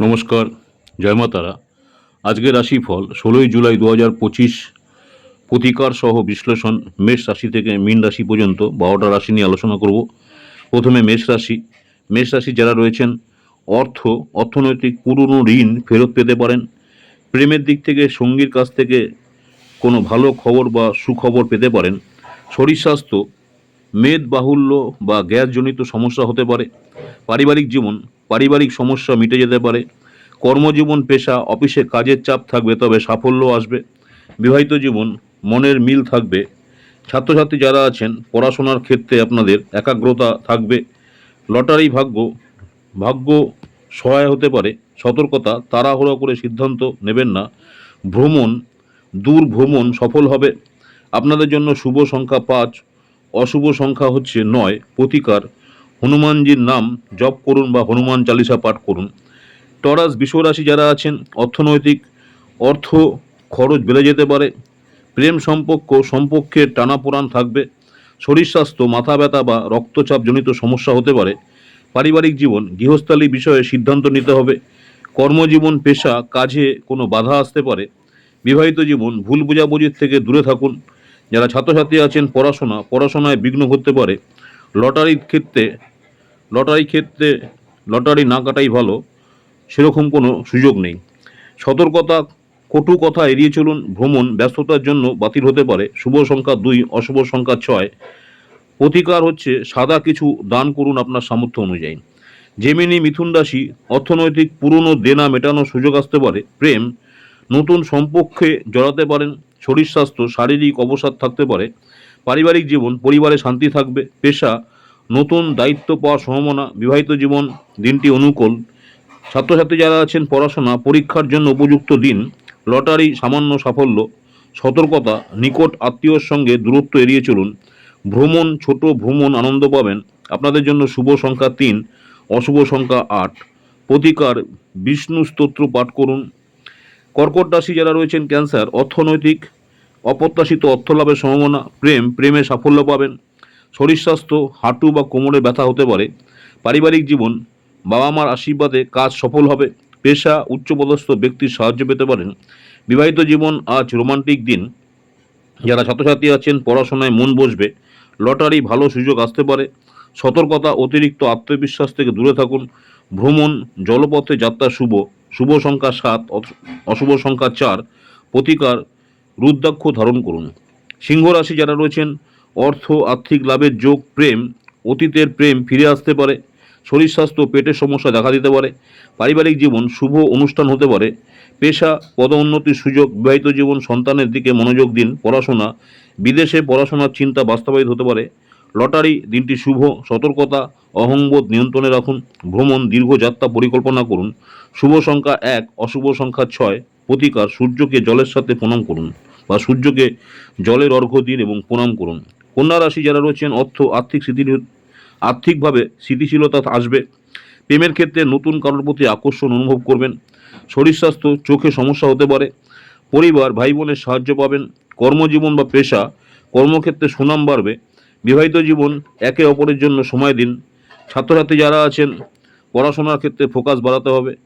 নমস্কার, জয় মা তারা। আজকের রাশিফল ষোলোই জুলাই দু হাজার পঁচিশ, প্রতিকার সহ বিশ্লেষণ মেষ রাশি থেকে মীন রাশি পর্যন্ত বারোটা রাশি নিয়ে আলোচনা করব। প্রথমে মেষ রাশি। মেষ রাশি যারা রয়েছেন, অর্থ, অর্থনৈতিক পুরনো ঋণ ফেরত পেতে পারেন। প্রেমের দিক থেকে, সঙ্গীর কাছ থেকে কোনো ভালো খবর বা সুখবর পেতে পারেন। শরীর স্বাস্থ্য, মেদ, বাহুল্য বা গ্যাসজনিত সমস্যা হতে পারে। পারিবারিক জীবন পারিবারিক সমস্যা মিটে যেতে পারে, কর্মজীবন, পেশা, অফিসে কাজের চাপ থাকবে, তবে সাফল্য আসবে। বিবাহিত জীবন, মনের মিল থাকবে। ছাত্রছাত্রী যারা আছেন, পড়াশোনার ক্ষেত্রে আপনাদের একাগ্রতা থাকবে। লটারি ভাগ্য ভাগ্য সহায় হতে পারে, সতর্কতা, তাড়াহুড়ো করে সিদ্ধান্ত নেবেন না। ভ্রমণ দূর ভ্রমণ সফল হবে। আপনাদের জন্য শুভ সংখ্যা পাঁচ, অশুভ সংখ্যা হচ্ছে নয়, প্রতিকার। হনুমানজির নাম জপ করুন বা হনুমান চালিসা পাঠ করুন। টরাস বিশ্বরাশি যারা আছেন, অর্থনৈতিক, অর্থ খরচ বেড়ে যেতে পারে, প্রেম সম্পর্ক সম্পর্কের টানাপোড়ান থাকবে, শরীর স্বাস্থ্য, মাথা ব্যথা বা রক্তচাপজনিত সমস্যা হতে পারে, পারিবারিক জীবন, গৃহস্থালী বিষয়ে সিদ্ধান্ত নিতে হবে, কর্মজীবন, পেশা, কাজে কোনো বাধা আসতে পারে, বিবাহিত জীবন, ভুল বোঝাবুঝির থেকে দূরে থাকুন, যারা ছাত্রছাত্রী আছেন, পড়াশোনা, পড়াশোনায় বিঘ্ন ঘটতে পারে লটারির ক্ষেত্রে, লটারি ক্ষেত্রে লটারি না কাটাই ভালো, সেরকম কোনো সুযোগ নেই। সতর্কতা, কটু কথা এড়িয়ে চলুন, ভ্রমণ ব্যস্ততার জন্য বাতিল হতে পারে। শুভ সংখ্যা দুই, অশুভ সংখ্যা ছয়। প্রতিকার হচ্ছে সাদা কিছু দান করুন আপনার সামর্থ্য অনুযায়ী। জেমিনি মিথুন রাশি, অর্থনৈতিক পুরনো দেনা মেটানোর সুযোগ আসতে পারে। প্রেম, নতুন সম্পর্কে জড়াতে পারেন। শরীর স্বাস্থ্য, শারীরিক অবসাদ থাকতে পারে। পারিবারিক জীবন, পরিবারে শান্তি থাকবে, পেশা, নতুন দায়িত্ব পাওয়ার সম্ভাবনা, বিবাহিত জীবন, দিনটি অনুকূল। ছাত্রছাত্রী যারা আছেন, পড়াশোনা, পরীক্ষার জন্য উপযুক্ত দিন, লটারি, সামান্য সাফল্য, সতর্কতা, নিকট আত্মীয়র সঙ্গে দূরত্ব এড়িয়ে চলুন। ভ্রমণ, ছোট ভ্রমণ আনন্দ পাবেন। আপনাদের জন্য শুভ সংখ্যা তিন, অশুভ সংখ্যা আট। প্রতিকার, বিষ্ণু স্তোত্র পাঠ করুন। কর্কট রাশি যারা রয়েছেন, ক্যান্সার, অর্থনৈতিক অপ্রত্যাশিত অর্থ লাভের সম্ভাবনা, প্রেম প্রেমে সাফল্য পাবেন। শরীর স্বাস্থ্য, হাঁটু বা কোমরে ব্যথা হতে পারে। পারিবারিক জীবন বাবা মার আশীর্বাদে কাজ সফল হবে। পেশা, উচ্চপদস্থ ব্যক্তির সাহায্য পেতে পারেন। বিবাহিত জীবন আজ রোমান্টিক দিন। যারা ছাত্রছাত্রী আছেন, পড়াশোনায় মন বসবে। লটারি ভালো সুযোগ আসতে পারে। সতর্কতা, অতিরিক্ত আত্মবিশ্বাস থেকে দূরে থাকুন। ভ্রমণ, জলপথে যাত্রা শুভ। শুভ সংখ্যা সাত অশুভ সংখ্যা চার। প্রতিকার রুদ্রাক্ষ ধারণ করুন। সিংহ রাশি যারা রয়েছেন, অর্থ, আর্থিক লাভের যোগ, প্রেম, অতীতের প্রেম ফিরে আসতে পারে। শরীর স্বাস্থ্য, পেটের সমস্যা দেখা দিতে পারে। পারিবারিক জীবন, শুভ অনুষ্ঠান হতে পারে। পেশা, পদোন্নতির সুযোগ, বিবাহিত জীবন, সন্তানের দিকে মনোযোগ দিন, পড়াশোনা। বিদেশে পড়াশোনার চিন্তা বাস্তবায়িত হতে পারে। লটারি, দিনটি শুভ, সতর্কতা, অহংবোধ নিয়ন্ত্রণে রাখুন। ভ্রমণ, দীর্ঘ যাত্রা পরিকল্পনা করুন। শুভ সংখ্যা এক, অশুভ সংখ্যা ছয়। প্রতিকার, সূর্যকে জলের সাথে প্রণাম করুন। বা সূর্যকে জলের অর্ঘ্য দিন এবং প্রণাম করুন। কন্যা রাশি যারা রয়েছেন, অর্থ, আর্থিক স্থিতি আর্থিকভাবে স্থিতিশীলতা আসবে। প্রেমের ক্ষেত্রে নতুন কারোর প্রতি আকর্ষণ অনুভব করবেন। শরীর স্বাস্থ্য, চোখে সমস্যা হতে পারে। পরিবার ভাই বোনের সাহায্য পাবেন। কর্মজীবন বা পেশা, কর্মক্ষেত্রে সুনাম বাড়বে। বিবাহিত জীবন একে অপরের জন্য সময় দিন। ছাত্রছাত্রী যারা আছেন, পড়াশোনার ক্ষেত্রে ফোকাস বাড়াতে হবে।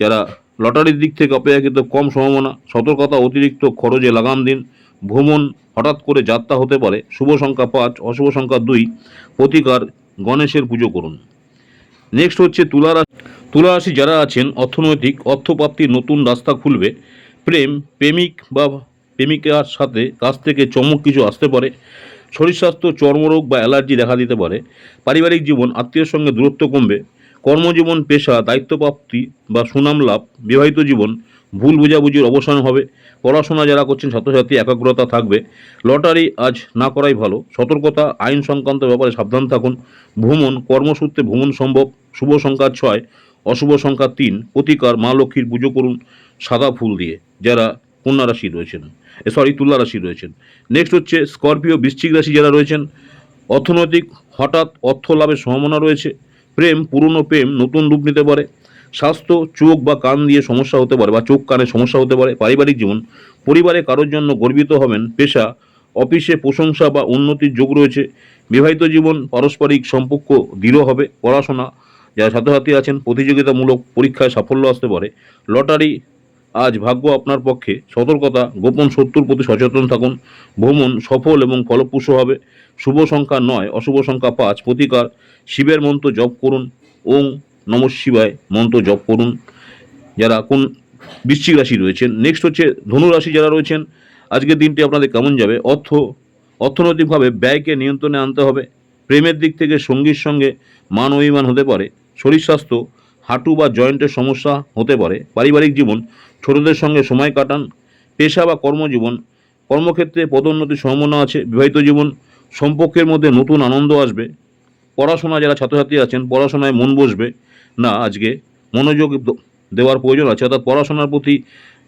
যারা লটারির দিক থেকে অপেক্ষাকৃত কম সম্ভাবনা, সতর্কতা, অতিরিক্ত খরচে লাগাম দিন, ভ্রমণ হঠাৎ করে যাত্রা হতে পারে, শুভ সংখ্যা পাঁচ, অশুভ সংখ্যা দুই, প্রতিকার গণেশের পুজো করুন। নেক্সট হচ্ছে তুলা তুলা রাশি যারা আছেন, অর্থনৈতিক অর্থপ্রাপ্তির নতুন রাস্তা খুলবে, প্রেম, প্রেমিক বা প্রেমিকার সাথে কাছ থেকে চমক কিছু আসতে পারে, শরীর স্বাস্থ্য, চর্মরোগ বা অ্যালার্জি দেখা দিতে পারে, পারিবারিক জীবন, আত্মীয়ের সঙ্গে দূরত্ব কমবে কর্মজীবন, পেশা, দায়িত্বপ্রাপ্তি বা সুনাম লাভ, বিবাহিত জীবন, ভুল বোঝাবুঝির অবসান হবে। পড়াশোনা যারা করছেন, ছাত্রছাত্রী, একাগ্রতা থাকবে। লটারি আজ না করাই ভালো। সতর্কতা, আইন সংক্রান্ত ব্যাপারে সাবধান থাকুন। ভ্রমণ, কর্মসূত্রে ভ্রমণ সম্ভব। শুভ সংখ্যা ছয়, অশুভ সংখ্যা তিন প্রতিকার মা লক্ষ্মীর পুজো করুন সাদা ফুল দিয়ে। যারা কন্যা রাশি রয়েছেন সরি তুলা রাশি রয়েছেন। নেক্সট হচ্ছে স্করপিও বৃশ্চিক রাশি যারা রয়েছেন, অর্থনৈতিক হঠাৎ অর্থ লাভের সম্ভাবনা রয়েছে। প্রেম, পুরনো প্রেম, নতুন রূপ নিতে পারে। স্বাস্থ্য, চোখ বা কান দিয়ে সমস্যা হতে পারে বা চোখ কানে সমস্যা হতে পারে। পারিবারিক জীবন, পরিবারে কারোর জন্য গর্বিত হবেন, পেশা, অফিসে প্রশংসা বা উন্নতির যোগ রয়েছে। বিবাহিত জীবন, পারস্পরিক সম্পর্ক দৃঢ় হবে, পড়াশোনা, যারা ছাত্রছাত্রী আছেন, প্রতিযোগিতামূলক পরীক্ষায় সাফল্য আসতে পারে। লটারি আজ ভাগ্য আপনার পক্ষে। সতর্কতা, গোপন শত্রুর প্রতি সচেতন থাকুন। ভ্রমণ সফল এবং ফলপ্রসূ হবে। শুভ সংখ্যা নয়, অশুভ সংখ্যা পাঁচ। প্রতিকার, শিবের মন্ত্র জপ করুন। ওং নম শিবায় মন্ত্র জপ করুন। যারা কোন বৃশ্চিক রাশি রয়েছেন নেক্সট হচ্ছে ধনু রাশি যারা রয়েছেন, আজকের দিনটি আপনাদের কেমন যাবে? অর্থ, অর্থনৈতিকভাবে ব্যয়কে নিয়ন্ত্রণে আনতে হবে। প্রেমের দিক থেকে সঙ্গীর সঙ্গে মান অভিমান হতে পারে। শরীর স্বাস্থ্য হাঁটু বা জয়েন্টের সমস্যা হতে পারে, পারিবারিক জীবন, ছোটদের সঙ্গে সময় কাটান, পেশা বা কর্মজীবন, কর্মক্ষেত্রে পদোন্নতির সম্ভাবনা আছে, বিবাহিত জীবন, সম্পর্কের মধ্যে নতুন আনন্দ আসবে, পড়াশোনা যারা ছাত্রছাত্রী আছেন, পড়াশোনায় মন বসবে, না আজকে মনোযোগ দেওয়ার প্রয়োজন আছে, অর্থাৎ পড়াশোনার প্রতি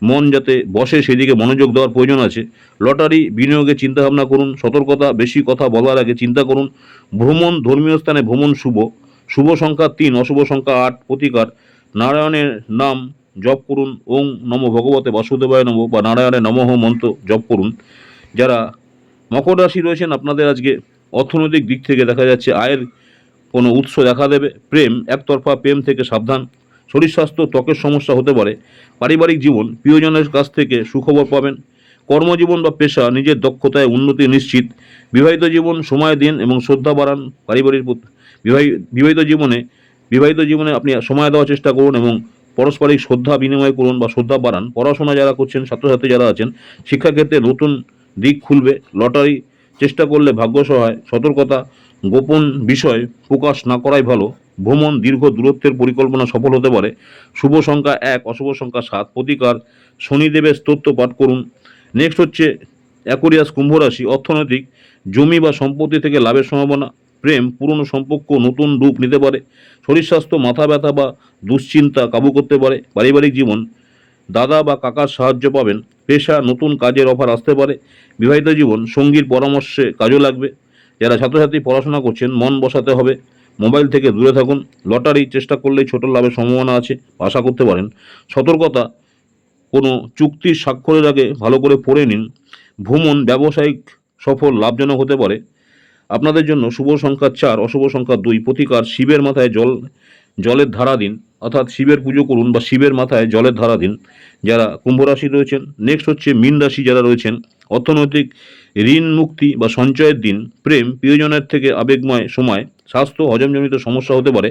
মন যাতে বসে সেদিকে মনোযোগ দেওয়ার প্রয়োজন আছে, লটারি বিনিয়োগে চিন্তাভাবনা করুন, সতর্কতা, বেশি কথা বলার আগে চিন্তা করুন, ভ্রমণ, ধর্মীয় স্থানে ভ্রমণ শুভ শুভ সংখ্যা তিন, অশুভ সংখ্যা আট, প্রতিকার। নারায়ণের নাম জপ করুন। ওং নম ভগবতে বাসুদেবায় নম বা নারায়ণের নমঃ মন্ত্র জপ করুন। যারা মকর রাশি রয়েছেন, আপনাদের আজকে অর্থনৈতিক দিক থেকে দেখা যাচ্ছে আয়ের কোনো উৎস দেখা দেবে। প্রেম, একতরফা প্রেম থেকে সাবধান। শরীর স্বাস্থ্য ত্বকের সমস্যা হতে পারে। পারিবারিক জীবন, প্রিয়জনের কাছ থেকে সুখবর পাবেন। কর্মজীবন বা পেশা, নিজের দক্ষতায় উন্নতি নিশ্চিত। বিবাহিত জীবন, সময় দিন এবং শ্রদ্ধা বাড়ান। পারিবারিক বিবাহিত জীবনে বিবাহিত জীবনে আপনি সময় দেওয়ার চেষ্টা করুন এবং পারস্পরিক শ্রদ্ধা বিনিময় করুন বা শ্রদ্ধা বাড়ান। পড়াশোনা যারা করছেন, ছাত্রছাত্রী যারা আছেন, শিক্ষাক্ষেত্রে নতুন দিক খুলবে। লটারি চেষ্টা করলে ভাগ্য সহায় সতর্কতা, গোপন বিষয় প্রকাশ না করাই ভালো। ভ্রমণ দীর্ঘ দূরত্বের পরিকল্পনা সফল হতে পারে। শুভ সংখ্যা এক, অশুভ সংখ্যা সাত, প্রতিকার শনিদেবের স্তোত্র পাঠ করুন। নেক্সট হচ্ছে অ্যাকোরিয়াস কুম্ভ রাশি। অর্থনৈতিক জমি বা সম্পত্তি থেকে লাভের সম্ভাবনা প্রেম, পুরনো সম্পর্ক, নতুন রূপ নিতে পারে। শরীর স্বাস্থ্য, মাথা ব্যথা বা দুশ্চিন্তা কাবু করতে পারে। পারিবারিক জীবন, দাদা বা কাকার সাহায্য পাবেন। পেশা, নতুন কাজের অফার আসতে পারে। বিবাহিত জীবন, সঙ্গীর পরামর্শে কাজও লাগবে। যারা ছাত্রছাত্রী পড়াশোনা করছেন, মন বসাতে হবে। মোবাইল থেকে দূরে থাকুন। লটারি চেষ্টা করলেই ছোট লাভের সম্ভাবনা আছে, আশা করতে পারেন। সতর্কতা, কোনো চুক্তির স্বাক্ষরের আগে ভালো করে পড়ে নিন। ভ্রমণ, ব্যবসায়িক সফল, লাভজনক হতে পারে। আপনাদের জন্য শুভ সংখ্যা চার, অশুভ সংখ্যা দুই, প্রতিকার শিবের মাথায় জল, জলের ধারা দিন। অর্থাৎ শিবের পুজো করুন বা শিবের মাথায় জলের ধারা দিন। যারা কুম্ভ রাশি রয়েছেন নেক্সট হচ্ছে মীন রাশি যারা রয়েছেন, অর্থনৈতিক ঋণ মুক্তি বা সঞ্চয়ের দিন, প্রেম, প্রিয়জনের থেকে আবেগময় সময়, স্বাস্থ্য, হজমজনিত সমস্যা হতে পারে।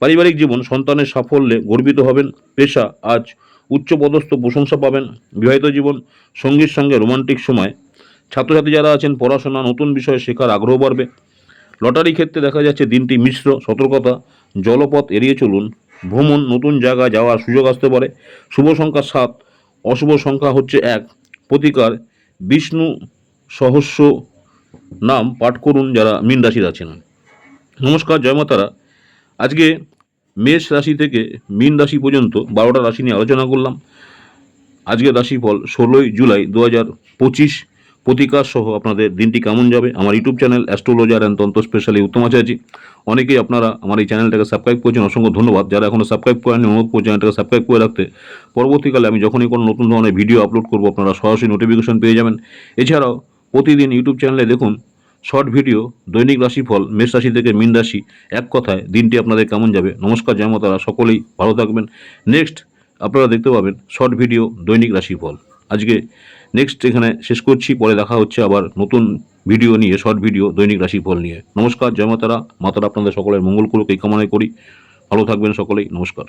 পারিবারিক জীবন, সন্তানের সাফল্যে গর্বিত হবেন, পেশা, আজ উচ্চপদস্থ প্রশংসা পাবেন, বিবাহিত জীবন, সঙ্গীর সঙ্গে রোমান্টিক সময় ছাত্রছাত্রী যারা আছেন, পড়াশোনা, নতুন বিষয়ে শেখার আগ্রহ বাড়বে। লটারি ক্ষেত্রে দেখা যাচ্ছে দিনটি মিশ্র, সতর্কতা, জলপথ এড়িয়ে চলুন। ভ্রমণ, নতুন জায়গায় যাওয়ার সুযোগ আসতে পারে। শুভ সংখ্যা সাত, অশুভ সংখ্যা হচ্ছে এক। প্রতিকার, বিষ্ণু সহস্র নাম পাঠ করুন যারা মীন রাশির আছেন। নমস্কার জয়মাতারা আজকে মেষ রাশি থেকে মীন রাশি পর্যন্ত বারোটা রাশি নিয়ে আলোচনা করলাম। আজকের রাশিফল ষোলোই জুলাই দু হাজার পঁচিশ। প্রতিকার সহ আপনাদের দিনটি কেমন যাবে? আমার YouTube channel astrologer and tantra specially Uttam Acharya. অনেকেই আপনারা আমার এই চ্যানেলটাকে সাবস্ক্রাইব করেছেন, অসংখ্য ধন্যবাদ। যারা এখনও সাবস্ক্রাইব করেন অনুরোধ করছি চ্যানেলটাকে সাবস্ক্রাইব করে রাখতে। পরবর্তীকালে আমি যখনই কোনো নতুন ধরনের ভিডিও আপলোড করব, আপনারা সরাসরি নোটিফিকেশন পেয়ে যাবেন। এছাড়াও প্রতিদিন ইউটিউব চ্যানেলে দেখুন শর্ট ভিডিও দৈনিক রাশিফল, মেষ রাশি থেকে মীন রাশি, এক কথায় দিনটি আপনাদের কেমন যাবে? নমস্কার জয়মাতারা সকলেই ভালো থাকবেন। নেক্সট আপনারা দেখতে পাবেন শর্ট ভিডিও দৈনিক রাশিফল। আজকে নেক্সট এখানে শেষ করছি, পরে দেখা হচ্ছে আবার নতুন ভিডিও নিয়ে শর্ট ভিডিও দৈনিক রাশিফল নিয়ে। নমস্কার, জয় মাতারা। মাতারা আপনাদের সকলের মঙ্গল করুক, এই কামনাই করি। ভালো থাকবেন সকলেই, নমস্কার।